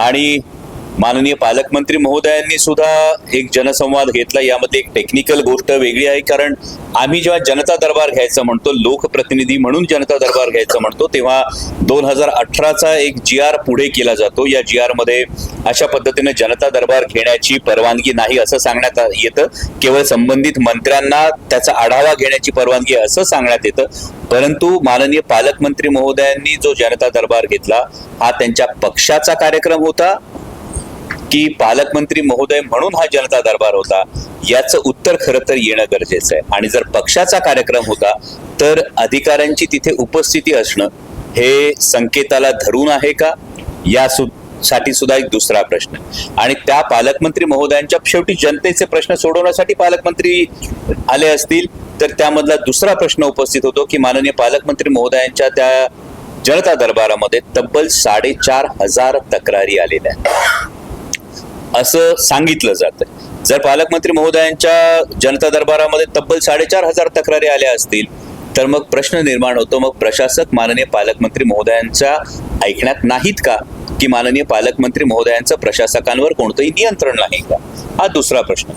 आणि माननीय पालकमंत्री महोदयांनी सुद्धा एक जनसंवाद घेतला. यामध्ये एक टेक्निकल गोष्ट वेगळी आहे कारण आम्ही जेव्हा जनता दरबार घ्यायचं म्हणतो लोकप्रतिनिधी म्हणून जनता दरबार घ्यायचं म्हणतो तेव्हा दोन हजार अठराचा एक जी आर पुढे केला जातो. या जी आरमध्ये अशा पद्धतीने जनता दरबार घेण्याची परवानगी नाही असं सांगण्यात आ- येतं. केवळ संबंधित मंत्र्यांना त्याचा आढावा घेण्याची परवानगी असं सांगण्यात येतं. परंतु माननीय पालकमंत्री महोदयांनी जो जनता दरबार घेतला हा त्यांच्या पक्षाचा कार्यक्रम होता की पालकमंत्री महोदय म्हणून हा जनता दरबार होता. याचं उत्तर खरं तर येणं गरजेचं आहे. आणि जर पक्षाचा कार्यक्रम होता तर अधिकाऱ्यांची तिथे उपस्थिती असणं हे संकेताला धरून आहे का? या सु साठी सुद्धा एक दुसरा प्रश्न. आणि त्या पालकमंत्री महोदयांच्या शेवटी जनतेचे प्रश्न सोडवण्यासाठी पालकमंत्री आले असतील तर त्यामधला दुसरा प्रश्न उपस्थित होतो की माननीय पालकमंत्री महोदयांच्या त्या जनता दरबारामध्ये तब्बल साडेचार हजार तक्रारी आलेल्या आहेत. असं सांगितलं जातं जर पालकमंत्री महोदयांच्या जनता दरबारामध्ये तब्बल साडेचार हजार तक्रारी आल्या असतील तर मग प्रश्न निर्माण होतो मग प्रशासक माननीय पालकमंत्री महोदयांच्या ऐकण्यात नाहीत का? की माननीय पालकमंत्री महोदयांचं प्रशासकांवर कोणतंही नियंत्रण नाही का? हा दुसरा प्रश्न.